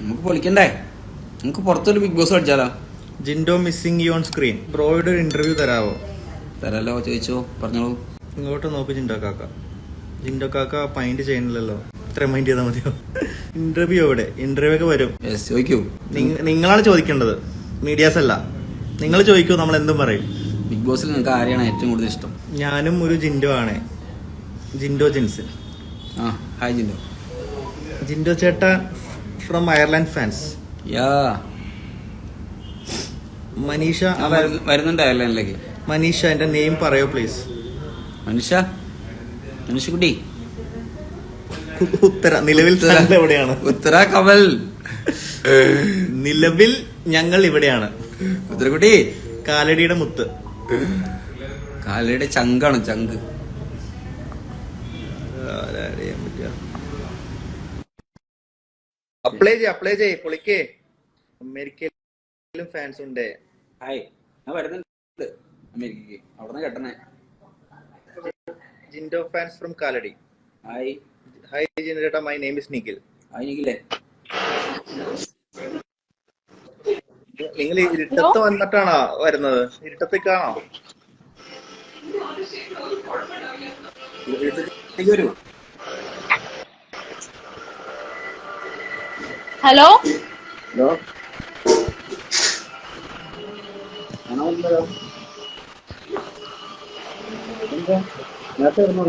നമുക്ക് പൊളിക്കണ്ടേ? നമുക്ക് പുറത്തൊരു big boss കളിച്ചാലോ? Jindo missing you on screen. ബ്രോയുടെ ഒരു ഇന്റർവ്യൂ തരാവോ? തരാലോ ചോദിച്ചോ പറഞ്ഞോളൂ. ഇങ്ങോട്ട് നോക്ക് ജിൻഡോ കാക്ക. ജിൻഡോ കാക്ക പൈൻഡ് ചെയ്യണില്ലല്ലോ ഇത്ര മൈൻഡ് ചെയ്താൽ മതിയോ? ഇന്റർവ്യൂ എവിടെ? ഇന്റർവ്യൂ ഒക്കെ വരും. ചോദിക്കൂ. നിങ്ങളാണ് ചോദിക്കേണ്ടത്. മീഡിയാസ് അല്ല. നിങ്ങൾ ചോദിക്കൂ നമ്മൾ എന്തും പറയും. ബിഗ് ബോസിൽ നിങ്ങൾക്ക് ആരെയാണ് ഏറ്റവും കൂടുതൽ ഇഷ്ടം? ഞാനും ഒരു ജിൻഡോ ആണ്. ജിൻഡോ ജിൻസിൻ ആ ഹായ് ജിൻഡോ. ജിൻഡോ ചേട്ട from Ireland fans ya Maneesha വരുന്നുണ്ട് അയർലൻഡിലേക്ക് മനീഷ എന്റെ നെയിം പറയോ പ്ലീസ് മനുഷ്യ? മനുഷ്യക്കുട്ടി. ഉത്തര നിലവിൽ എവിടെയാണ്? ഉത്തര കമൽ. നിലവിൽ ഞങ്ങൾ ഇവിടെയാണ്. ഉത്തരക്കുട്ടി. കാലടിയുടെ മുത്ത്. കാലയുടെ ചങ്കാണ് ചങ്ക്. അപ്ലൈ ചെയ്യ അപ്ലൈ ചെയ്യ പൊളിക്കേ അമേരിക്കയിലും ഫാൻസ് ഉണ്ട്. ഹായ് ഞാൻ വരുന്നുണ്ട്. അമേരിക്കക്ക് അവിടെ നിന്ന് കെട്ടണേ. Jindo fans from Kalady. Hi. Hi Jindo my name is Nikhil hi നിഖിലെ. നിങ്ങൾ ഇരുട്ടത്ത് വന്നിട്ടാണോ വരുന്നത്? ഇരുട്ടത്തേക്കാണോ? വരൂ. ഹലോ? ഹലോ? നേരത്തെ വരുന്നു?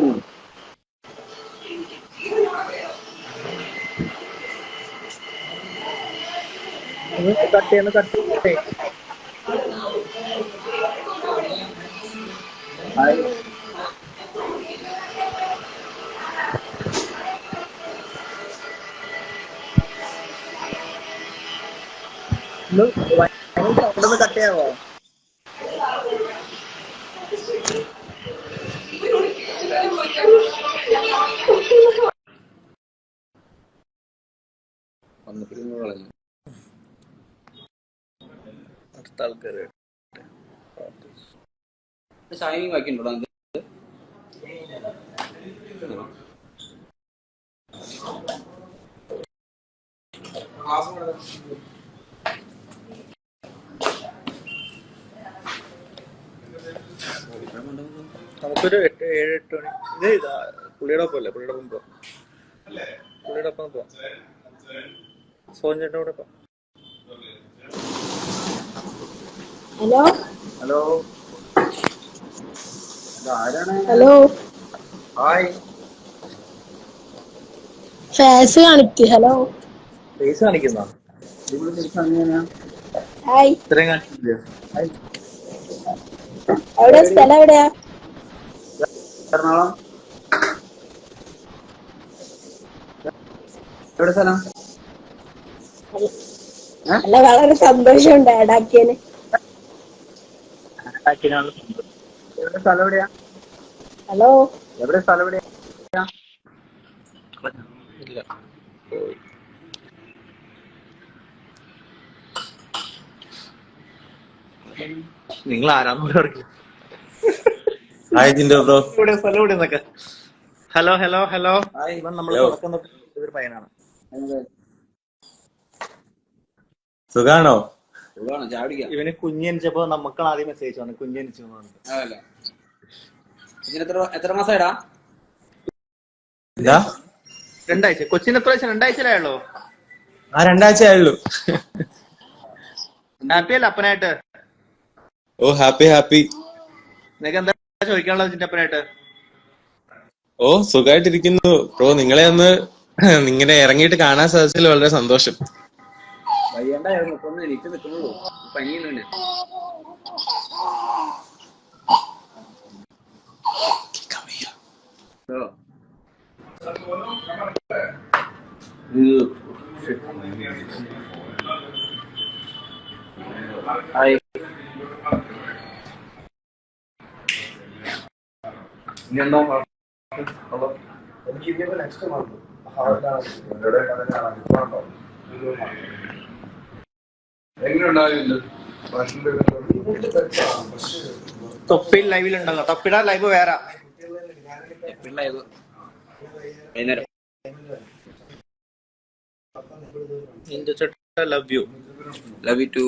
കട്ട് ചെയ്യുന്ന ഹായ്. സൗണ്ട് കട്ടയാവോ വന്നപ്പോൾ നിങ്ങൾ കളഞ്ഞു അടുത്ത ആൾക്കാര് ഷൈനിങ് ബാക്കിയുണ്ടോ അത് നമുക്കൊരു എട്ട് ഏഴ് എട്ട് മണി. ഇത് ഇതാ പുള്ളിയുടെ ഒപ്പം അല്ലേ? പുള്ളിയുടെ ഒപ്പം പോവാം പുള്ളിയുടെ ഒപ്പം പോവാം സോഞ്ചേട്ടന്റെ കൂടെ പോവാം ഹലോ? ഹലോ? ആരാണ്? ഹലോ? ഹായ്. ഫേസ് കാണിക്ക് ഹലോ? ഫേസ് കാണിക്കുന്ന? ഇവിടെ ഇത്രയും അങ്ങനെയാ ഹായ്. ഇത്രയും എവിടെ? സ്ഥലം എവിടെയാ? എറണാകുളം. എവിടെ സ്ഥലം? അല്ല വളരെ എവിടെ സ്ഥലം എവിടെയാ? ഹലോ? എവിടെ സ്ഥലം എവിടെയാ? ഇല്ല. നിങ്ങൾ ആരാന്ന് ഹായ് ജിൻഡോ ബ്രോ ഇവിടെ സ്ഥലം ഇവിടെ നിന്നൊക്കെ. Hello hello hello. ഹായ്. ഇവൻ നമ്മൾ Hello. ഒരു പയ്യനാണ്. സുഖാണോ? ഇവന് കുഞ്ഞനിച്ചപ്പോ നമുക്ക് ആദ്യം മെസ്സേജ് വന്നു കുഞ്ഞനിച്ചു എത്ര മാസമായിടാ രണ്ടാഴ്ച. കൊച്ചിന് എത്ര ആഴ്ച രണ്ടാഴ്ചയിലായുള്ളൂ? ആ രണ്ടാഴ്ച ആയുള്ളൂ ഹാപ്പി അല്ല അപ്പനായിട്ട്? ഓ ഹാപ്പി ഹാപ്പി. നിനക്ക് എന്താ ചോദിക്കാനുള്ളത് ചിന്നപ്പനായിട്ട്? ഓ സുഖമായിട്ടിരിക്കുന്നു ബ്രോ നിങ്ങളെ ഒന്ന് ഇങ്ങനെ ഇറങ്ങിയിട്ട് കാണാൻ സാധിച്ചതിൽ വളരെ സന്തോഷം. വയ്യണ്ടായിരുന്നു. ഇപ്പൊ ഒന്ന് എനിക്ക് നിൽക്കുന്നുള്ളൂ പനിയുണ്ട് ഓ ഹായ് തൊപ്പി ലൈവിൽ ഉണ്ടല്ലോ തൊപ്പിയുടെ ലൈവ് വേറെ. Love you love you too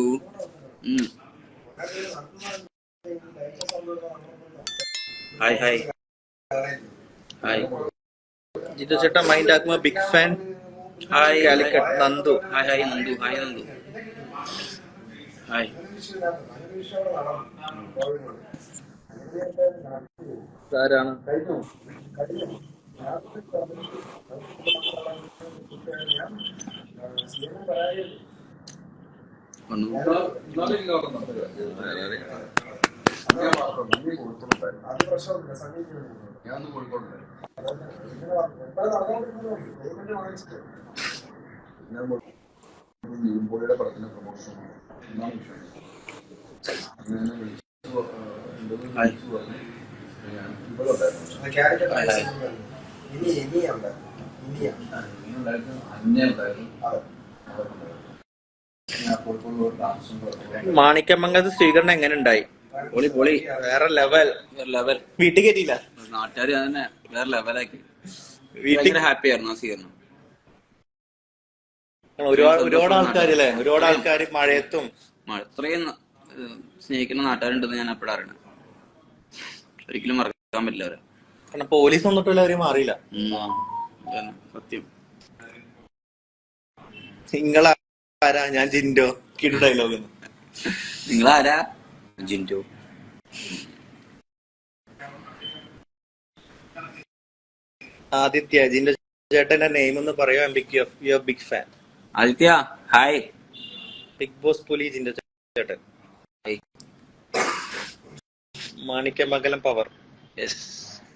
hi hi hi Jithu ചേട്ടാ mind ആക്കുമ്പോ big fan hi Calicut Nandu. Hi hi Nandu. Hi Nandu. Hi ആരാണ് വന്നു നീമ്പോളിയുടെ പടത്തിന്റെ പ്രൊമോഷൻ ഒന്നാം വിഷയം. അങ്ങനെ വിളിച്ചു ഇവിടെ ഉണ്ടായിരുന്നു. ഇനി ഇനിയുണ്ട് ഞാൻ സ്വീകരണം എങ്ങനെ ഉണ്ടായി? പൊളി പൊളി. വേറെ ലെവൽ ലെവൽ വീട്ടിൽ കയറ്റിയില്ല നാട്ടുകാർ തന്നെ വേറെ ലെവലാക്കി ഭയങ്കര ഹാപ്പി ആയിരുന്നു ആ സ്വീകരണം ഒരുപാട് ഒരുപാട് ആൾക്കാരല്ലേ ഒരുപാട് ആൾക്കാർ മഴയത്തും. മഴ ഇത്രയും സ്നേഹിക്കുന്ന നാട്ടുകാരുണ്ടെന്ന് ഞാൻ എപ്പോഴും അറിയണം ഒരിക്കലും മറക്കാൻ പറ്റില്ല അവരെ. കാരണം പോലീസ് വന്നിട്ടുള്ള അവർ മാറിയില്ല. സത്യം. നിങ്ങളാരാ? ഞാൻ ജിൻഡോ. കിടു ഡയലോഗ് നിങ്ങളാരാ? ജിന്റു ആദിത്യ ജിന്റെ ചേട്ടന്റെ നെയിം ഒന്ന് പറയോ? Big you are big fan Aditya hi Bigg Boss പുലി ജിന്റെ ചേട്ടൻ. മാണിക്യമംഗലം പവർ യെസ്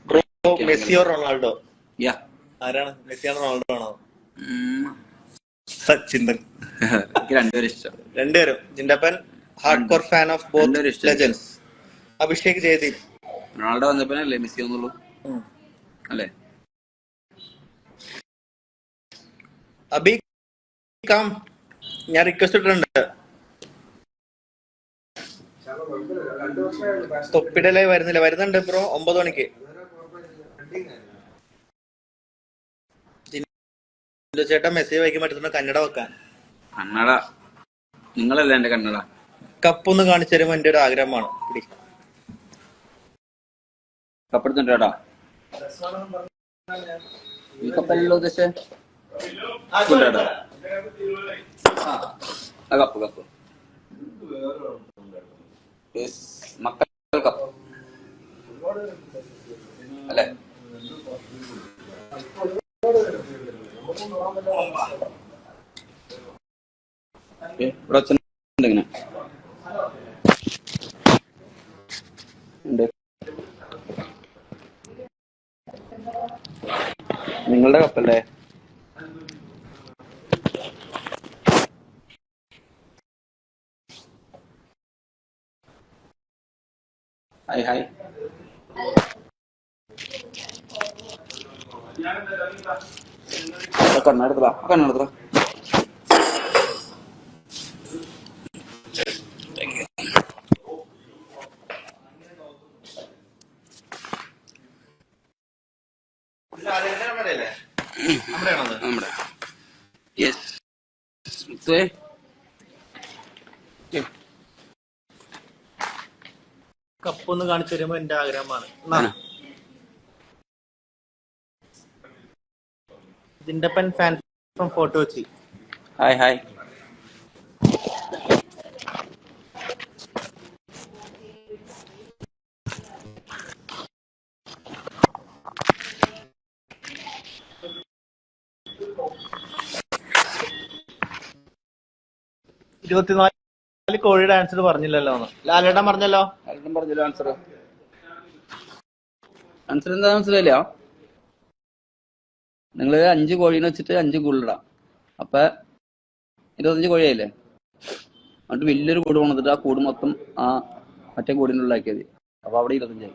ബ്രോ മെസ്സിയോ റൊണാൾഡോ? യാ ആരാണ്? മെസ്സിയാണോ റൊണാൾഡോ ആണോ. സച്ചിൻ രണ്ടുപേരും ജിൻഡപ്പൻ hardcore fan of both legends Abhishek Jayadeep. Ronaldo വന്നപ്പോഴല്ലേ Messi വന്നുള്ളൂ? അല്ലേ? അബി കം ഞാൻ റിക്വസ്റ്റ് ഇട്ടിട്ടുണ്ട്. തൊപ്പിടലേ വരുന്നില്ല. വരുന്നുണ്ട് ബ്രോ ഒമ്പത് മണിക്ക്. ചേട്ടാ മെസ്സേജ് വായിക്കാൻ പറ്റുന്ന കന്നഡ വെക്കാൻ. കന്നഡ. നിങ്ങളല്ലേ എന്റെ കന്നഡ? കപ്പൊന്ന് കാണിച്ചു തരുമ്പോ എന്റെ ഒരു ആഗ്രഹമാണ്. പിടി. കപ്പെടുത്തിട്ടാ ഈ കപ്പല്ലോ ഉദ്ദേശിച്ചേ? Cup cup. മക്കൾ കപ്പ്. അല്ലേ? ഇവിടെ മുത്തേ കപ്പൊന്ന് കാണിച്ചു തരുമ്പോ എന്റെ ആഗ്രഹമാണ്. ഇതിന്റെ പെൻ ഫാൻ ഫ്രം ഫോട്ടോ വെച്ചി. ഹായ് ഹായ് ഇരുപത്തിനാല് കോഴിയുടെ ആൻസർ പറഞ്ഞില്ലല്ലോ. ലാലേട്ടൻ പറഞ്ഞല്ലോ. ലാലേട്ടൻ പറഞ്ഞല്ലോ ആൻസർ ആൻസർ എന്താ മനസ്സിലായില്ല? നിങ്ങൾ അഞ്ച് കോഴീനെ വെച്ചിട്ട് അഞ്ച് കൂടുതലാ അപ്പൊ ഇരുപത്തഞ്ച് കോഴിയായില്ലേ? എന്നിട്ട് വലിയൊരു കൂട് കൊണ്ടിട്ട് ആ കൂട് മൊത്തം ആ മറ്റേ കൂടിന്റെ ഉള്ളിലാക്കിയത് അപ്പൊ അവിടെ ഇരുപത്തഞ്ചായി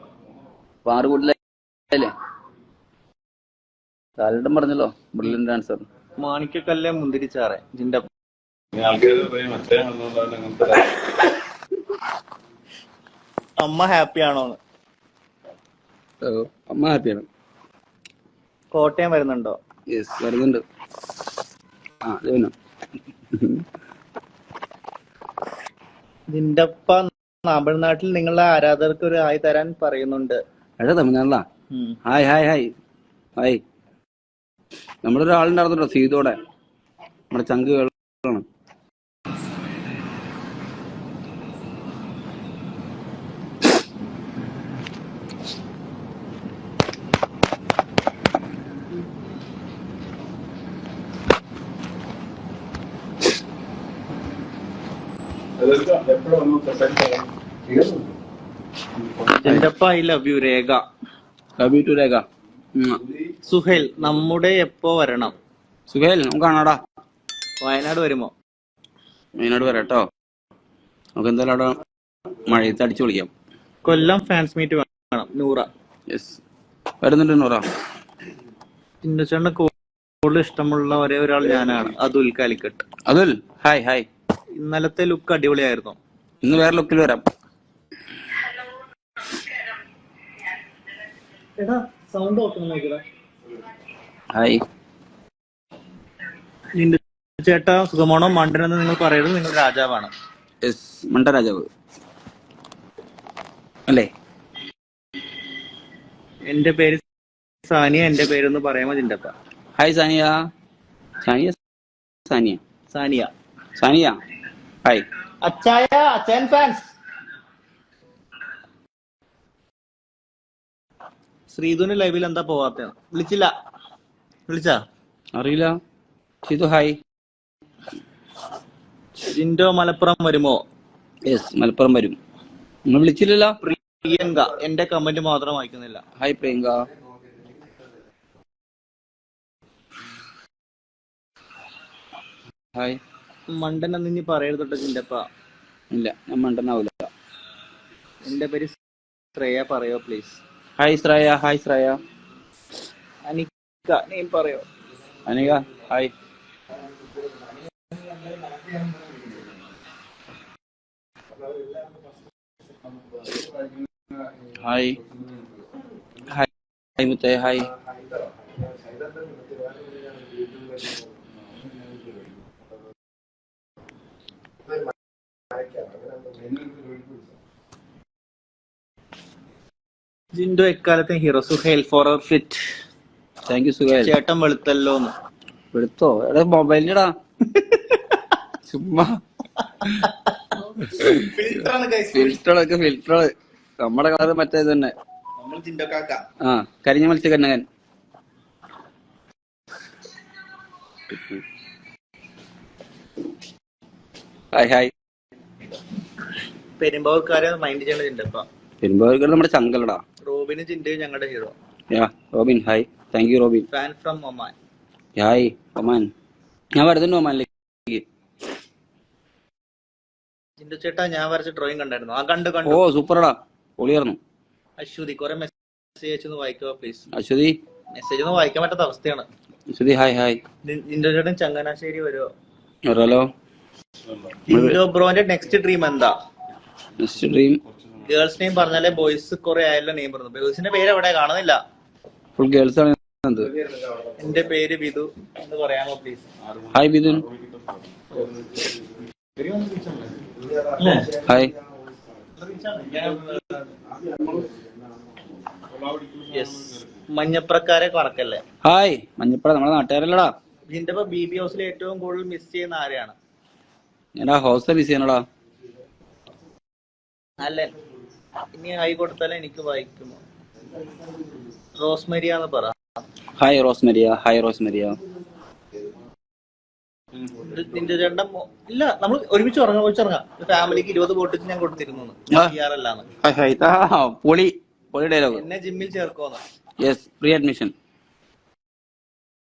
അപ്പൊ ആറ് കൂടിലായില്ലേ ലാലേട്ടൻ പറഞ്ഞല്ലോ ബ്രില്യന്റ് ആൻസർ മാണിക്കക്കല്ലേ മുന്തിരിച്ചാറെ ജിൻഡപ്പൻ അമ്മ ഹാപ്പി ആണോന്ന് അമ്മ ഹാപ്പി ഹാപ്പിയാണ്. കോട്ടയം വരുന്നുണ്ടോ? യെസ് വരുന്നുണ്ട്. ആ അത് പിന്നെ. നിന്റെ അപ്പ തമിഴ്നാട്ടിൽ നിങ്ങളുടെ ആരാധകർക്ക് ഒരു ഹായ് തരാൻ പറയുന്നുണ്ട്. എടാ തമിഴ്നാട്ടിലാ. ഹായ് ഹായ് ഹായ് ഹായ് നമ്മുടെ ഒരാളുണ്ടായിരുന്നല്ലോ സീതോടെ. നമ്മുടെ ചങ്ക് അപ്പ ഐ ലവ് യു രേഖ. കബി ടു രേഖ. സുഹേൽ നമ്മുടെ എപ്പോ വരണം? സുഹേൽ നമുക്ക് കാണാടാ. വയനാട് വരുമോ? വയനാട് വരാട്ടോ. നമുക്ക് എന്തായാലും അവിടെ മഴയത്ത് അടിച്ചു വിളിക്കാം കൊല്ലം ഫാൻസ് മീറ്റ് വേണം നൂറ. യെസ് വരുന്നുണ്ട് നൂറ. ചിന്നച്ചേട്ടന് കൂടുതൽ ഇഷ്ടമുള്ള ഒരേ ഒരാൾ ഞാനാണ് അതുൽ കാലിക്കട്ട്. അതുൽ ഹായ് ഹായ് ഇന്നലത്തെ ലുക്ക് അടിപൊളിയായിരുന്നു. ഇന്ന് വേറെ ലുക്കിൽ വരാം. എടാ സൗണ്ട് ഹായ്. നിന്റെ ചേട്ടാ സുഖമാണോ? മണ്ടനെന്ന് നിങ്ങൾ പറയരുത് നിങ്ങൾ രാജാവാണ്. മണ്ട രാജാവ്. അല്ലേ? എന്റെ പേര് സാനിയ എന്റെ പേരൊന്ന് പറയാമോ ചിന്തപ്പ ഹായ് സാനിയ. സാനിയ സാനിയ. സാനിയ. സാനിയ. ഹായ് അച്ചായ അച്ചായൻ ഫാൻസ് ശ്രീധുന് ലൈവിൽ എന്താ പോവാത്ത? വിളിച്ചില്ല. വിളിച്ചാ? അറിയില്ല. ശ്രീതു ഹായ് ജിൻഡോ മലപ്പുറം വരുമോ? യെസ് മലപ്പുറം വരും. നിങ്ങൾ വിളിച്ചില്ലല്ലോ. പ്രിയങ്ക എന്റെ കമന്റ് മാത്രം വായിക്കുന്നില്ല. ഹായ് പ്രിയങ്ക. ഹായ് മണ്ടൻ എന്ന് ഇനി പറയരുതട്ടോ ചിന്തപ്പ ഇല്ല ഞാൻ മണ്ടനാവില്ല എന്റെ പേര് ശ്രേയ പറയോ please hi Shreya hi Shreya. Anikka നീ പറയോ? അനിക ഹായ് ഹായ് ഹായ് മുത്തേ hi Jinto എക്കാലത്തെ hero Suhail for our fit. Thank you Suhail ചേട്ടൻ വെളുത്തല്ലോന്ന് വെളുത്തോ? എടാ മൊബൈലിടാ ചുമ്മാ. ഫിൽറ്ററൊക്കെ ഫിൽറ്റർ നമ്മുടെ കളർ മറ്റേ തന്നെ. നമ്മൾ ജിൻഡോ കാക്ക. ആ കരിഞ്ഞ മത്സ്യക്കണ്ണകൻ. ഹായ് ഹായ് പെരുമ്പാവൂർക്കാരെ മൈൻഡ് ചെയ്യണ ജിൻഡപ്പ പെരുമ്പാവൂർക്കാർ നമ്മുടെ ചങ്കലടാ. റോബിന് ജിൻഡയും ഞങ്ങളുടെ hero. Ya Robin hi. Thank you Robin. Fan from Oman. Hi Oman. ഞാൻ വരുന്നുണ്ട് ഒമാനിലേക്ക്. ജിൻഡു ചേട്ടാ ഞാൻ വരച്ച ഡ്രോയിങ് കണ്ടായിരുന്നു. ആ കണ്ടു ഓ കണ്ടു സൂപ്പറടാ. പൊളിയായിരുന്നു. അശ്വതി കുറെ മെസ്സേജ് അയച്ചൊന്ന് വായിക്കുക പ്ലീസ് അശ്വതി? മെസ്സേജ് ഒന്നും വായിക്കാൻ പറ്റാത്ത അവസ്ഥയാണ്. Aswathy hi hi. നി- ചേട്ടൻ ചങ്ങനാശ്ശേരി വരുമോ ഹലോ ജിൻഡോ ബ്രോന്റെ നെക്സ്റ്റ് ഡ്രീം എന്താ? നെക്സ്റ്റ് ഡ്രീം ഗേൾസ് നെയിം പറഞ്ഞാലേ ബോയ്സ് കുറെ ആയല്ലോ നെയിം പറഞ്ഞു ബോയ്സിന്റെ പേര് എവിടെ കാണുന്നില്ല. ഫുൾ ഗേൾസ് ആണ് എന്റെ പേര് ബിദു എന്ന് പറയാമോ please hi Bidun hi yes മഞ്ഞപ്രക്കാരെ കണക്കല്ലേ? ഹായ് മഞ്ഞപ്ര നമ്മുടെ നാട്ടുകാരല്ലടാ. ഇതിന്റെ ഇപ്പൊ ബി ബി ഹൗസിൽ ഏറ്റവും കൂടുതൽ മിസ് ചെയ്യുന്ന ആരെയാണ്? ഞാൻ ആ ഹോസ്റ്റൽ മിസ് ചെയ്യണടാ. അല്ല? ഇനി ഹൈ കൊടുത്താൽ എനിക്ക് വായിക്കുമോ? റോസ്മരിയാന്ന് പറ. ഹായ് റോസ്മരിയ. ഹായ് റോസ്മരിയ. നിന്റെ ചേട്ടൻ ഇല്ല നമ്മൾ ഒരുമിച്ച് ഉറങ്ങാം ഒരുമിച്ച് ഉറങ്ങാം ഫാമിലിക്ക് ഇരുപത് ബോട്ടിച്ച് ഞാൻ കൊടുത്തിരുന്നു പൊളി പൊളി ഡയലോഗ് എന്നെ ജിമ്മിൽ ചേർക്കോന്ന് യെസ് പ്രീ അഡ്മിഷൻ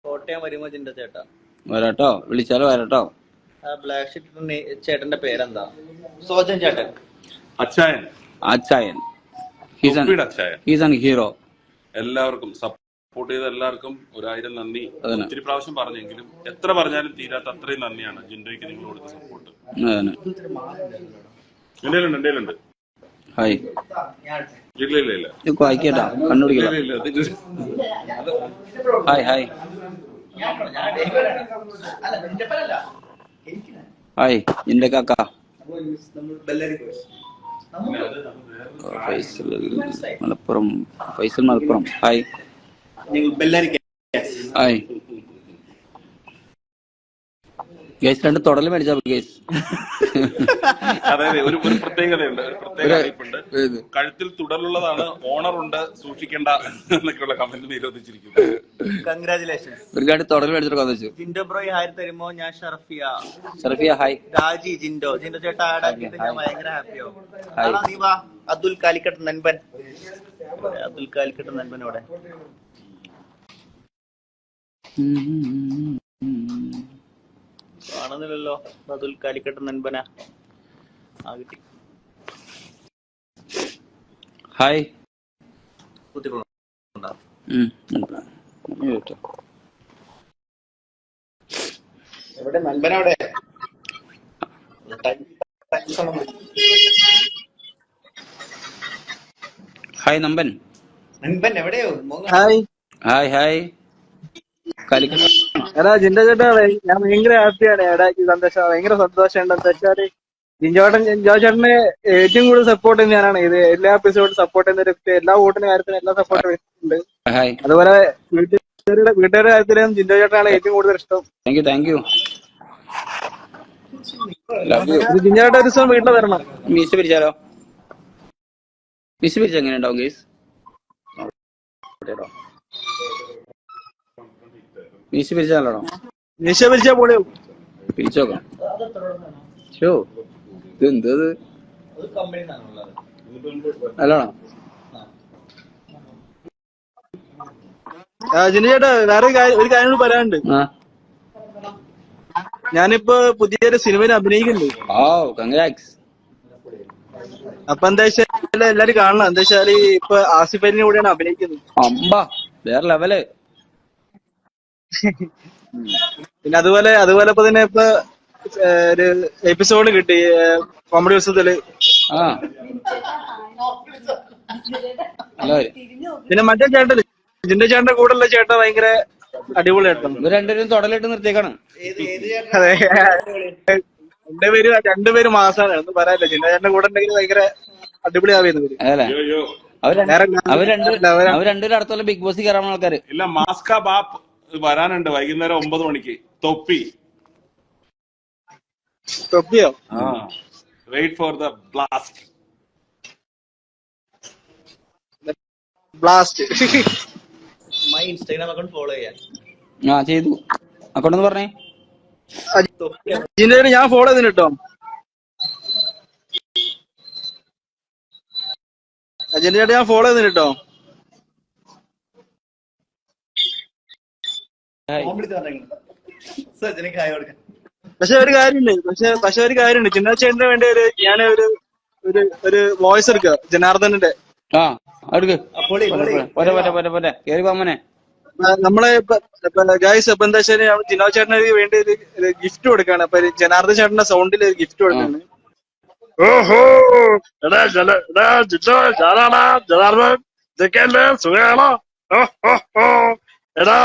കോട്ടയം വരുമോ ചിന്റെ ചേട്ടാ? വരാട്ടോ വിളിച്ചാലോ വരാട്ടോ. ആ ബ്ലാക്ക് ഷീറ്റ് ചേട്ടന്റെ പേരെന്താ? സോജൻ ചേട്ടൻ. അച്ചായൻ. ആച്ചായൻ ഹീസ് തൊപ്പിയുടെ അച്ചായൻ. ഹീസ് ആൻ ഹീറോ എല്ലാവർക്കും സപ്പോർട്ട് ചെയ്ത എല്ലാവർക്കും ഒരായിരം നന്ദി. ഒത്തിരി പ്രാവശ്യം പറഞ്ഞെങ്കിലും എത്ര പറഞ്ഞാലും തീരാത്ത അത്രയും നന്ദിയാണ് ജിൻഡോയ്ക്ക് നിങ്ങൾ കൊടുത്ത സപ്പോർട്ട് എന്തേലുണ്ട് എന്തേലുണ്ട്? ഹായ് ഇല്ല ഇല്ല ഇല്ല. വായിക്കട്ടാ. കണ്ടുപിടിക്കല ഇല്ല ഇല്ല ഇത് ഹായ് ഹായ് നിന്റെ ഹായ് ജിന്റെ കാക്ക. Faisal Malappuram Faisal Malappuram hi hi guys രണ്ട് തുടൽ മേടിച്ചാ ഗേസ്. അതായത് ഒരു ഒരു പ്രത്യേകതയുണ്ട് ഒരു പ്രത്യേക അറിയിപ്പുണ്ട്. കഴുത്തിൽ തുടലുള്ളതാണ് ഓണർ ഉണ്ട് സൂക്ഷിക്കേണ്ട എന്നൊക്കെയുള്ള കമന്റ് നിരോധിച്ചിരിക്കുന്നു. കൺഗ്രാചുലേഷൻസ് ഒരു രണ്ട് തുടൽ മേടിച്ചിട്ട് വെച്ചു ജിൻഡോ ബ്രോ ഹായ് തരുമോ ഞാൻ ഷർഫിയ ഷർഫിയ ഹായ്. രാജി ജിൻഡോ. ജിൻഡോ ചേട്ടാ ആടാക്കിയിട്ട് ഞാൻ ഭയങ്കര ഹാപ്പിയോ ഹായ്. നീ വാ അബ്ദുൽ കാലിക്കട്ട് നൻപൻ. അബ്ദുൽ കാലിക്കട്ട് നൻപൻ ഇവിടെ കാണുന്നില്ലല്ലോ. അതുൽ കാലിക്കട്ട് നൻപന. ആ കിട്ടി. ഹായ്. എവിടെ? അവിടെ ഹായ് നമ്പൻ. നൻപൻ എവിടെയോ? ഹായ്. ഹായ് ഹായ്. എടാ ജിന്റെ ചേട്ടാ ഞാൻ ഭയങ്കര ഹാപ്പിയാണ്. എടാ ഈ സന്തോഷം. ഭയങ്കര സന്തോഷമുണ്ട്. എന്താ വെച്ചാൽ ജിൻജോട്ടൻ ജിൻജോ ചേട്ടന് ഏറ്റവും കൂടുതൽ സപ്പോർട്ട് ചെയ്യുന്ന ഞാനാണ്. ഇത് എല്ലാ എപ്പിസോഡും സപ്പോർട്ട് ചെയ്യുന്ന ഒരു എല്ലാ വോട്ടിന്റെ കാര്യത്തിലും എല്ലാ സപ്പോർട്ടും ഉണ്ട്. അതുപോലെ വീട്ടുകാരുടെ വീട്ടുകാരുടെ കാര്യത്തിലും ജിൻജോ ചേട്ടനാണ് ഏറ്റവും കൂടുതൽ ഇഷ്ടം. Thank you thank you Jinjo ചേട്ടൻ ഒരു ദിവസം വീട്ടിൽ വരണം. മീസ് പിരിച്ചാലോ മീസ് പിരിച്ച എങ്ങനെ ഉണ്ടാവും ഗേസ് മീശ പിരിച്ചാലോ മീശ പിരിച്ചാ പോളി പിരിച്ചോക്കാം ഷോ ഇത് എന്തത് അല്ലാണോ ജിനി ചേട്ടാ വേറെ ഒരു കാര്യം- കൂടി പറയാനുണ്ട്. ഞാനിപ്പോ പുതിയൊരു സിനിമയിൽ അഭിനയിക്കുന്നുണ്ട്. ഓ അപ്പൊ എന്താ വെച്ചാൽ എല്ലാരും കാണണം. എന്താ വെച്ചാൽ ഇപ്പൊ ആസിഫ് അലിന്റെ കൂടെയാണ് അഭിനയിക്കുന്നത്. അമ്പ വേറെ ലെവൽ പിന്നെ അതുപോലെ അതുപോലെ ഇപ്പൊ തന്നെ ഇപ്പൊ ഒരു എപ്പിസോഡ് കിട്ടി കോമഡി ഉത്സവത്തിൽ. പിന്നെ മറ്റേ ചേട്ടൻ ജിന്റെ ചേട്ടന്റെ കൂടെയുള്ള ചേട്ടൻ ഭയങ്കര അടിപൊളി ചേട്ടൻ രണ്ടുപേരും തുടലിട്ട് നിർത്തിയേക്കാണ്. അതെ. രണ്ടുപേരും രണ്ടുപേരും മാസാണ്. ഒന്നും പറയാനില്ല. ജിന്റെ ചേട്ടന്റെ കൂടെ ഉണ്ടെങ്കിൽ ഭയങ്കര അടിപൊളിയാവുന്നു ഇവർ. അതല്ലേ? അയ്യോ അയ്യോ. അവർ രണ്ടുപേരും അടുത്തുള്ള ബിഗ് ബോസ് കയറാൻ ആൾക്കാര് ഇല്ല മാസ്ക ബാപ്പ് വരാനുണ്ട്. വൈകുന്നേരം ഒമ്പത് മണിക്ക്. തൊപ്പി. തൊപ്പിയോ? Wait for the blast blast my Instagram account follow ചെയ്യാൻ. ആ ചെയ്തു. അക്കൗണ്ടെന്ന് പറഞ്ഞേ. അജിന്റെ ഞാൻ ഫോളോ ചെയ്തിന് കേട്ടോ ജിന്റെ ചേട്ടൻ ഞാൻ ഫോളോ ചെയ്തിന് കേട്ടോ ഹായ്. സജ്ജനക്ക് ഹായ് കൊടുക്കാം പക്ഷെ ഒരു കാര്യമുണ്ട്. പക്ഷെ പക്ഷെ ഒരു കാര്യമുണ്ട്. ചിന്നാച്ചേട്ടന് വേണ്ടി ഒരു ഞാൻ ഒരു ഒരു ഒരു വോയിസ് എടുക്കുക. ജനാർദ്ദനന്റെ. ആ എടുക്ക്. പോരെ പോരെ പോരെ പോരെ കേറി പോമനെ നമ്മളെ ഗായ്സ് അപ്പൊ എന്താ വെച്ചാൽ ജിനോ ചേട്ടന് വേണ്ടി ഒരു ഗിഫ്റ്റ് കൊടുക്കാണ് അപ്പൊ ജനാർദ്ദന ജനാർദ്ദൻ ചേട്ടന്റെ സൗണ്ടിൽ ഒരു ഗിഫ്റ്റ് കൊടുക്കാണ് ഓഹോ! എടാ ജനാർദ്ദൻ ഓ ഓ. എടാ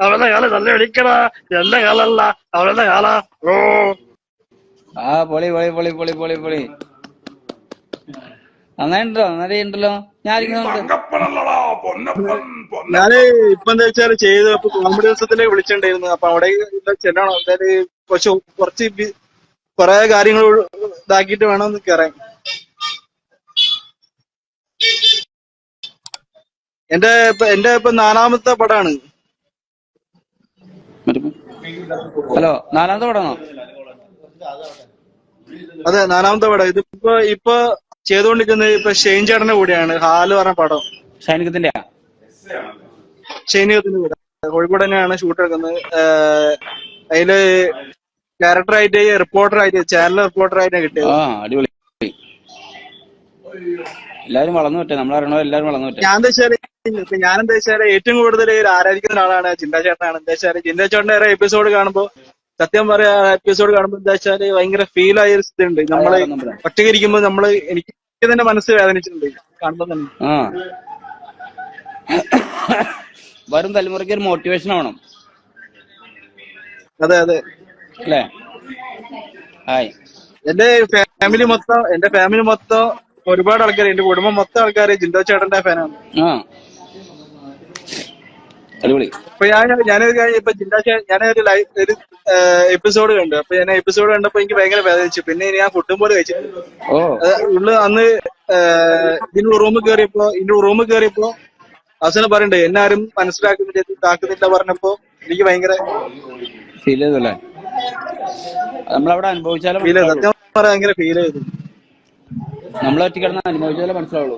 അവന്റെ കാല നല്ല വിളിക്കടാ. എന്റെ കാലല്ല. അവളുടെ കാല. ഓ. ആ പൊളി പൊളി പൊളി പൊളി പൊളി പൊളി. നന്നായിട്ടുണ്ടോ നന്നായിട്ടുണ്ടല്ലോ. ഞാൻ ഞാൻ ഇപ്പൊ എന്താ വെച്ചാൽ ചെയ്ത് അപ്പൊ കോമഡി ദിവസത്തിലേക്ക് വിളിച്ചിട്ടുണ്ടായിരുന്നു. അപ്പൊ അവിടെ ചെല്ലണം? എന്തായാലും കുറച്ച് കുറച്ച് കൊറേ കാര്യങ്ങൾ ഇതാക്കിയിട്ട് വേണം ഒന്ന് കയറാൻ എന്റെ ഇപ്പൊ- എന്റെ ഇപ്പൊ നാലാമത്തെ പടമാണ് ഹലോ നാലാമത്തെ പടമാണോ? അതെ നാലാമത്തെ പടം. ഇതിപ്പോ ഇപ്പൊ ചെയ്തുകൊണ്ടിരിക്കുന്നത് ഇപ്പൊ ഷെയിൻ ചേട്ടന്റെ കൂടെയാണ്. ഹാൽ പറഞ്ഞ പടം. സൈനികത്തിന്റെ സൈനികത്തിന്റെ കൂടെ. കോഴിക്കോട് തന്നെയാണ് ഷൂട്ട് എടുക്കുന്നത്. ക്യാരക്ടർ ആയിട്ട് റിപ്പോർട്ടർ ആയിട്ട് ചാനൽ റിപ്പോർട്ടർ ആയിട്ട് കിട്ടിയത് അടിപൊളി. എല്ലാരും വളർന്നു പറ്റേ. നമ്മളറിയണോ എല്ലാരും വളർന്നു പറ്റേ. ഞാൻ എന്താ വെച്ചാൽ ഇപ്പൊ ഞാൻ എന്താ വെച്ചാൽ ഏറ്റവും കൂടുതൽ ആരാധിക്കുന്ന ആളാണ് ചിന്താ ചേട്ടനാണ് എന്താ വെച്ചാൽ ചിന്താ ചേട്ടന്റെ ഓരോ എപ്പിസോഡ് കാണുമ്പോ സത്യം പറയാ എപ്പിസോഡ് കാണുമ്പോ എന്താ വെച്ചാൽ ഭയങ്കര ഫീൽ ആയ ഒരു ഇതുണ്ട് നമ്മൾ ഒറ്റയ്ക്ക് ഇരിക്കുമ്പോ നമ്മൾ എനിക്ക് തന്നെ മനസ്സ് വേദനിച്ചിട്ടുണ്ട് കാണുമ്പോ തന്നെ. വരും തലമുറയ്ക്ക് ഒരു മോട്ടിവേഷൻ ആവണം. അതെ അതെ. അല്ലേ? ഹായ്. എന്റെ ഫാമിലി മൊത്തം എന്റെ ഫാമിലി മൊത്തം ഒരുപാട് ആൾക്കാർ എന്റെ കുടുംബം മൊത്തം ആൾക്കാർ ജിന്ദോ ചേട്ടന്റെ ഫാനാണ് ആ. അടിപൊളി. അപ്പൊ ഞാൻ ഞാനൊരു കാര്യം ഇപ്പൊ ചേട്ടൻ ഞാനൊരു ലൈവ് ഒരു എപ്പിസോഡ് കണ്ടു. അപ്പൊ ഞാൻ എപ്പിസോഡ് കണ്ടപ്പോ എനിക്ക് ഭയങ്കര വേദനിച്ചു. പിന്നെ ഞാൻ ഫുഡും പോലെ കഴിച്ചിട്ടുണ്ട് ഉള്ളു അന്ന് ഇതിന്റെ റൂമിൽ കയറിയപ്പോ ഇതിന്റെ റൂമിൽ കയറിയപ്പോ അവസാനം പറയണ്ടേ എന്നെ ആരും മനസ്സിലാക്കുന്നില്ല ഇതാക്കുന്നില്ല പറഞ്ഞപ്പോ എനിക്ക് ഭയങ്കര ഫീൽ ചെയ്തല്ലേ നമ്മളവിടെ അനുഭവിച്ചാലും ഭയങ്കര ഫീൽ ചെയ്തു. നമ്മൾ ഒറ്റ കിടന്ന് അനുഭവിച്ചാലേ മനസ്സിലാവുള്ളൂ.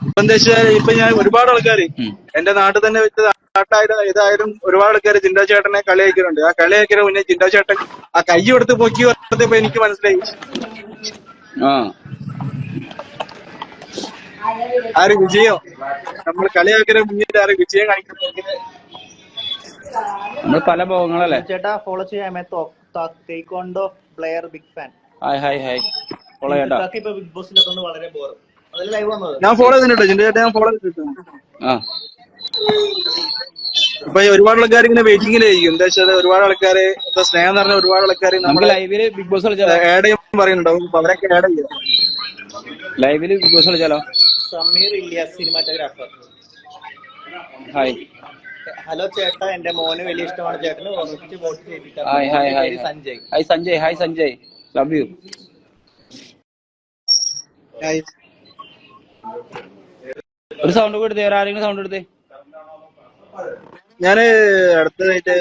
ഇപ്പൊ എന്താ വെച്ചാൽ ഇപ്പൊ ഞാൻ ഒരുപാട് ആൾക്കാർ. എന്റെ നാട്ടിൽ തന്നെ വെച്ച് നാട്ടായാലും ഇതായാലും ഒരുപാട് ആൾക്കാർ ചിന്താ ചേട്ടനെ കളിയാക്കിയിട്ടുണ്ട്. ആ കളിയാക്കിയ മുന്നേ ചിന്താ ചേട്ടൻ ആ കൈ എടുത്ത് പൊക്കി പറഞ്ഞപ്പോ എനിക്ക് മനസ്സിലായി. ആ. വിജയോ ഒരു വിജയം? നമ്മൾ കളിയാക്കിയ മുന്നിൽ ആ ഒരു വിജയം കാണിക്കുന്നു? നമ്മൾ പല ഭോഗങ്ങളല്ലേ? ചേട്ടാ follow ചെയ്യാമേ player big fan hi hi hi. Follow ചേട്ടാ ഇപ്പൊ ബിഗ് ബോസിലൊക്കെ വളരെ വന്നത് ഞാൻ ഫോളോ ചെയ്തിട്ടുണ്ട്. ചേട്ടൻ ഞാൻ ഫോളോ ചെയ്തിട്ടുണ്ട്. ആ. ഇപ്പൊ ഒരുപാട് ആൾക്കാർ ഇങ്ങനെ വെയിറ്റിംഗിലായിരിക്കും എന്താ വെച്ചാൽ ഒരുപാട് ആൾക്കാര് ഇപ്പൊ സ്നേഹം എന്ന് പറഞ്ഞ ഒരുപാട് ആൾക്കാർ നമുക്ക് ലൈവിൽ ബിഗ് ബോസ് കളിച്ചാലോ ആഡ് ചെയ്യാൻ പറയുന്നുണ്ടാവും അപ്പൊ അവരൊക്കെ ആഡ് ചെയ്യാം. ലൈവിൽ Bigg boss കളിച്ചാലോ Sameer Ilyas cinematographer. Hi hello ചേട്ടാ എന്റെ മോന് വലിയ ഇഷ്ടമാണ് ചേട്ടന്. ഒന്നിച്ച് വോട്ട് ചെയ്തിട്ടുണ്ട് hi hi hi Sanjay. Hi Sanjay. Hi Sanjay. Love you. ഒരു സൗണ്ട് കൊടുത്തേ ആരെങ്കിലും സൗണ്ട് എടുത്തേ. ഞാൻ അടുത്തതായിട്ട്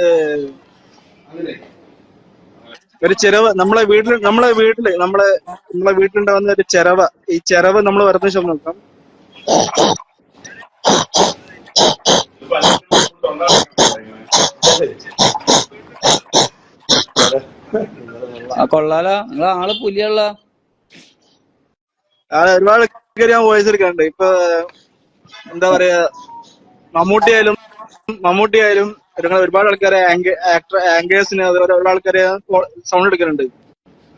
ഒരു ചിരവ് നമ്മളെ വീട്ടിൽ നമ്മളെ വീട്ടിൽ നമ്മളെ നമ്മളെ വീട്ടിലുണ്ടാവുന്ന ഒരു ചിരവ. ഈ ചിരവ് നമ്മൾ വരുന്ന ശബ്ദം നോക്കാം. കൊള്ളാലോ. നിങ്ങളെ ആൾ പുലിയുള്ള ഒരുപാട് പേര് ഞാൻ വോയിസ് എടുക്കാറുണ്ട്. ഇപ്പൊ എന്താ പറയാ മമ്മൂട്ടി ആയാലും മമ്മൂട്ടി ആയാലും ഒരുപാട് ആൾക്കാരെ ആക്ടർ ആങ്കേഴ്സിന് അതുപോലെ ഒരുപാട് ആൾക്കാരെ സൗണ്ട് എടുക്കാറുണ്ട്.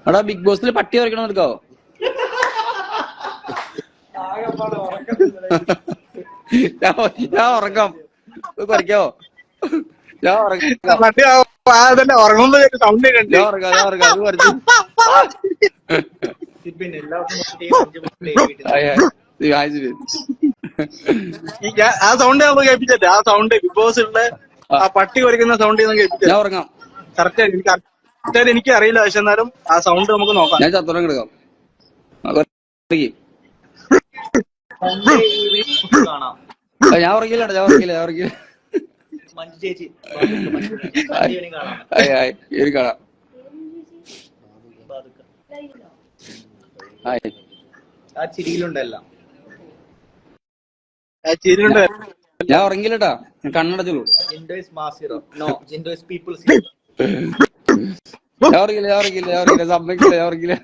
എടാ ബിഗ് ബോസിൽ പട്ടി വരയ്ക്കണം എടുക്കാവോ ഞാൻ ഇത് കുറയ്ക്കാവോ ഞാൻ തന്നെ ഉറങ്ങുമ്പോ സൗണ്ട് ഞാൻ ഉറങ്ങാം ഞാൻ കുറച്ച് പിന്നെ ഞാൻ- ആ സൗണ്ട് നമ്മൾ കേൾപ്പിച്ചല്ലേ ആ സൗണ്ട് ബിഗ് ബോസിലുള്ള ആ പട്ടി കുറയ്ക്കുന്ന സൗണ്ട് ഞാൻ ഉറങ്ങാം. കറക്റ്റ് എനിക്ക് കറക്റ്റ് എനിക്ക് അറിയില്ല പക്ഷെ എന്നാലും ആ സൗണ്ട് നമുക്ക് നോക്കാം. ഞാൻ ചത്തോളം കിടക്കാം. ഞാൻ ഉറങ്ങില്ല ഞാൻ ഉറങ്ങില്ല ഞാൻ ഉറങ്ങില്ല മഞ്ജു ചേച്ചി കാണാം. ഹായ് ആ ചിരിയിലുണ്ടല്ല. ഞാൻ ഉറങ്ങില്ലട്ടാ ഞാൻ കണ്ണടച്ചുള്ളൂ Jindo is mass hero no Jindo is peoples ഞാൻ ഉറങ്ങില്ല ഞാൻ ഉറങ്ങില്ല ഞാൻ ഉറങ്ങില്ല സമ്മതിക്കില്ല ഞാൻ ഉറങ്ങില്ല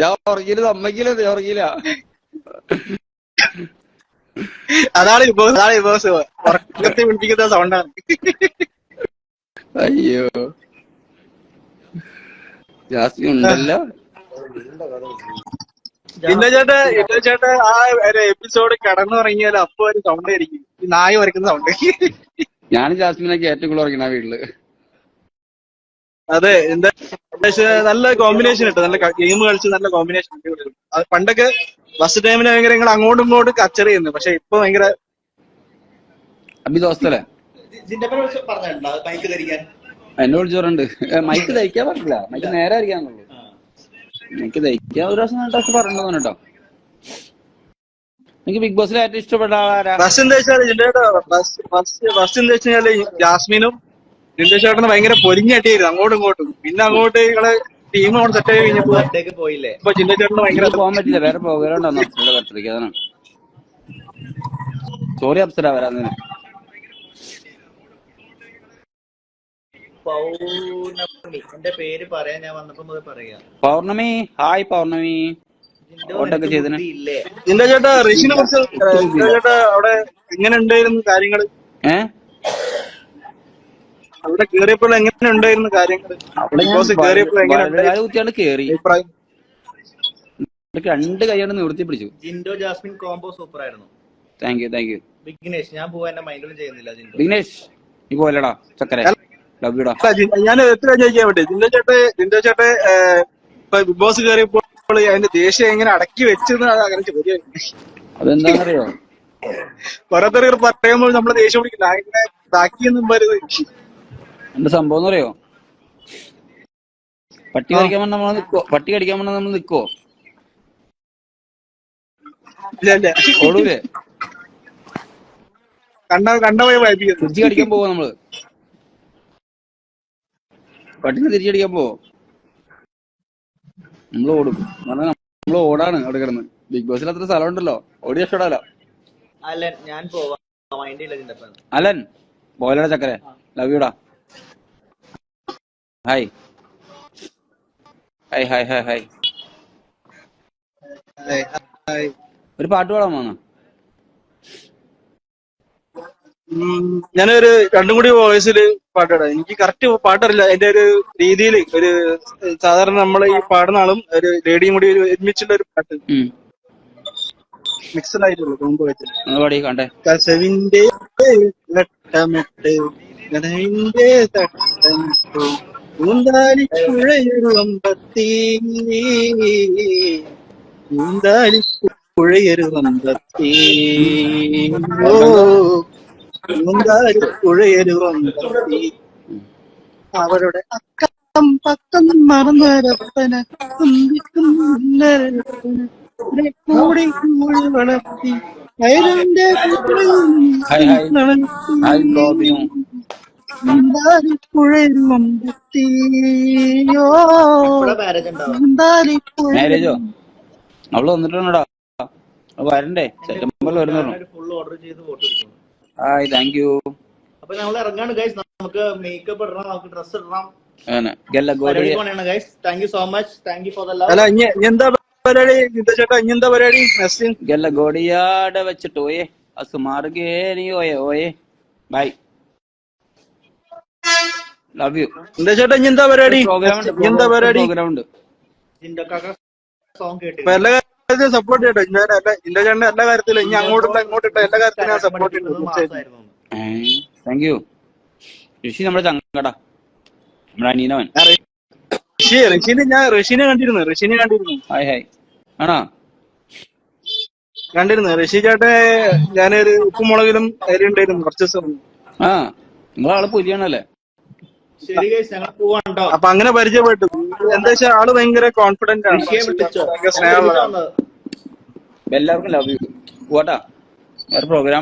ഞാൻ ഉറങ്ങില്ല സമ്മതിക്കില്ല ഞാൻ ഉറങ്ങില്ല അതാണ് അതാണ് ഉറക്കത്തെ വിളിപ്പിക്കുന്ന സൗണ്ടാണ് അയ്യോ. ജാസ്തി ഉണ്ടല്ലോ പിന്നെ ചേട്ടാ ഇന്ന ചേട്ടാ ആ ഒരു എപ്പിസോഡ് കടന്നുറങ്ങിയാൽ അപ്പൊ ഒരു സൗണ്ട് ആയിരിക്കും ഈ നായ വരയ്ക്കുന്ന സൗണ്ട് ഞാൻ ജാസ്മിനൊക്കെ ഏറ്റവും കൂടുതൽ ഉറങ്ങണ വീട്ടിൽ അതെ എന്താ നല്ല കോമ്പിനേഷൻ ഇട്ട് നല്ല ഗെയിം കളിച്ച് നല്ല കോമ്പിനേഷൻ പണ്ടൊക്കെ ഫസ്റ്റ് ടൈമിന് ഭയങ്കര നിങ്ങൾ അങ്ങോട്ടും ഇങ്ങോട്ടും കച്ചറി ചെയ്യുന്നു പക്ഷെ ഇപ്പൊ ഭയങ്കര അബി ദോസ്തല്ലേ ജിൻഡോ പറഞ്ഞിട്ടുണ്ടോ ബൈക്ക് ധരിക്കാൻ എന്നെ ചോറുണ്ട് മൈക്ക് തയ്ക്കാൻ പറ്റില്ല. മൈക്ക് നേരെ ആയിരിക്കാന്നുള്ളൂ എനിക്ക് തയ്ക്കാൻ ഒരു പ്രാവശ്യം രണ്ട് പ്രാവശ്യം പറഞ്ഞിട്ടുണ്ടോ കേട്ടോ. എനിക്ക് ബിഗ് ബോസിൽ ഏറ്റവും ഇഷ്ടപ്പെട്ട ആളാരാ? ഫസ്റ്റ് എന്താ വെച്ചാൽ ഫസ്റ്റ് ഫസ്റ്റ് എന്താ വെച്ചാൽ ജാസ്മിനും ചേട്ടന് ഭയങ്കര പൊരിഞ്ഞട്ടിയായിരുന്നു അങ്ങോട്ടും ഇങ്ങോട്ടും. പിന്നെ അങ്ങോട്ട് നിങ്ങളെ ടീം അവിടെ സെറ്റ് ആയി കഴിഞ്ഞപ്പോ പോയില്ലേ? ഇപ്പൊ ജിന്റെ ചേട്ടന് ഭയങ്കര പോകാൻ പറ്റില്ല. വേറെ പ്രോഗ്രാം അപ്സരയുടെ ബർത്ത്ഡേക്ക് അതാണ് സോറി അപ്സര വരാന്ന് പൗർണമി. എന്റെ പേര് പറയാൻ ഞാൻ വന്നപ്പോ മുതൽ പറയാ. പൗർണമി. ഹായ് പൗർണമി. ജിൻഡോ ഓട്ടൊക്കെ നിനക്ക് ചെയ്തിന്. ബുദ്ധി ഇല്ലേ ജിന്റെ ചേട്ടാ ഋഷിനെ കുറിച്ച് ജിന്റെ ചേട്ടാ അവിടെ എങ്ങനെ ഉണ്ടായിരുന്നു കാര്യങ്ങൾ? ഏ? അവിടെ കേറിയപ്പോൾ എങ്ങനെ ഉണ്ടായിരുന്നു കാര്യങ്ങൾ? അവിടെ ബിഗ് ബോസ് കേറിയപ്പോൾ എങ്ങനെ ഉണ്ടായിരുന്നു? ഞാൻ കുത്തിയാണ്ട് കേറി. അഭിപ്രായം? എന്നിട്ട് രണ്ട് കൈയാണ് നിവർത്തി പിടിച്ചു. ജിൻഡോ ജാസ്മിൻ കോംബോ സൂപ്പർ ആയിരുന്നു thank you thank you. Vignesh ഞാൻ പോവാൻ എന്റെ മൈൻഡിലും ചെയ്യുന്നില്ല ജിൻഡോ. വിഘ്നേഷ് നീ പോലടാ ചക്കരെ. ലവ് യുടാ ഞാൻ എത്ര ചോദിക്കാൻ പറ്റും ജിന്ദോ ചേട്ടെ ജിന്ദോ ചേട്ടെ ഇപ്പൊ ബിഗ് ബോസ് കയറിയപ്പോൾ അതിന്റെ ദേഷ്യം എങ്ങനെ അടക്കി വെച്ചെന്ന് അങ്ങനെ ചോദ്യം. അതെന്താണെന്നറിയോ ഓരോരുത്തർ പറയുമ്പോൾ നമ്മൾ ദേഷ്യം പിടിക്കില്ല. അങ്ങനെ ഇതാക്കിയെന്നും പറയുന്നത് എന്താ സംഭവം എന്നറിയോ പട്ടി കടിക്കാൻ വന്ന നമ്മൾ നിക്കോ? പട്ടി കടിക്കാൻ വന്ന നമ്മൾ നിക്കോ? ഓടൂലേ? കണ്ട കണ്ട പോയി വായിപ്പിക്കുന്നത് തിരിച്ചു കടിക്കാൻ പോവാ നമ്മൾ? പട്ടിനെ തിരിച്ചടിക്കാൻ പോവോ നമ്മൾ ഓടും നമ്മൾ നമ്മൾ ഓടാണ് അവിടെ കിടന്ന്. ബിഗ് ബോസിൽ അത്ര സ്ഥലം ഉണ്ടല്ലോ ഓടി രക്ഷപ്പെടാലോ? അല്ല ഞാൻ പോവാം. അലൻ ചക്കരെ. Love യുടാ hi hi hi hi hi. ഒരു പാട്ട് പാടാൻ വന്നോ? ഞാനൊരു രണ്ടും കൂടി വോയിസിൽ പാട്ടിടാം എനിക്ക് കറക്റ്റ് പാട്ടറിയില്ല. അതിന്റെ ഒരു രീതിയിൽ ഒരു സാധാരണ നമ്മൾ ഈ പാടുന്ന ആളും ഒരു ലേഡിയും കൂടി ഒരു ഒരുമിച്ചുള്ള ഒരു പാട്ട്. മിക്സഡ് ആയിട്ടുള്ളൂ കോമ്പോ കസവിന്റെ തട്ടമിട്ട് അമ്പത്തി. അമ്പത്തി. ഓ അവരുടെ അക്കം പക്കം മറന്നരപ്പന കൂടി കൂടി വളർത്തി അയലിന്റെ മാരേജോ അവൾ വന്നിട്ടുണ്ടോ വരണ്ടേ? സെപ്റ്റംബറിൽ വരുന്നുള്ളൂ ഹായ് താങ്ക് യു അപ്പൊ നമ്മൾ ഇറങ്ങാണ് ഗൈസ് നമുക്ക് മേക്കപ്പ് ഇടണം നമുക്ക് ഡ്രസ് ഇടണം. അങ്ങനെ. ഗല്ല ഗോരി പരിപാടി പോണേണ് guys thank you so much thank you for the love അല്ല ഇനി ഇനി എന്താ പരിപാടി? ജിന്ദ ചേട്ടാ ഇനി എന്താ പരിപാടി? നെക്സ്റ്റ് ഗല്ല ഗോടിയാട വെച്ചിട്ട് ഓയെ. അസുമാർ ഗേരി ഓയെ ഓയെ. ബൈ ലവ് യു ജിന്ദ ചേട്ടാ ഇനി എന്താ പരിപാടി? ഉണ്ട് ഇനി എന്താ പരിപാടി? പ്രോഗ്രാം ഉണ്ട്. സോങ് അപ്പൊ കാര്യത്തിലും സപ്പോർട്ട് ചെയ്യട്ടെ. ഞാൻ എല്ലാ എന്റെ ചേട്ടൻ എല്ലാ കാര്യത്തിലും ഇനി അങ്ങോട്ടുള്ള ഇങ്ങോട്ടിട്ട എല്ലാ കാര്യത്തിലും ഞാൻ സപ്പോർട്ട് മാസമായിരുന്നു താങ്ക് യു ഋഷി നമ്മുടെ ചങ്കടാ നമ്മുടെ അനീനവൻ. ഋഷി ഋഷിനെ ഞാൻ ഋഷിനെ കണ്ടിരുന്നു. ഋഷിനെ കണ്ടിരുന്നു. Hi hi. ആണോ? കണ്ടിരുന്നു. ഋഷി ചേട്ടെ ഞാനൊരു ഉപ്പുമുളകിലും അതിലുണ്ടായിരുന്നു. കുറച്ച് ദിവസം ആ നിങ്ങളാൾ പുലിയാണല്ലേ? ശരി ഗൈസ് ഞങ്ങൾ പോവാണ്ടോ? അപ്പൊ അങ്ങനെ പരിചയപ്പെട്ടു. എന്താ വെച്ചാൽ ആൾ ഭയങ്കര കോൺഫിഡന്റ് ആണ്. ഭയങ്കര സ്നേഹമുള്ളതാണ്. എല്ലാവർക്കും ലവ് യു പോട്ടാ വേറെ പ്രോഗ്രാം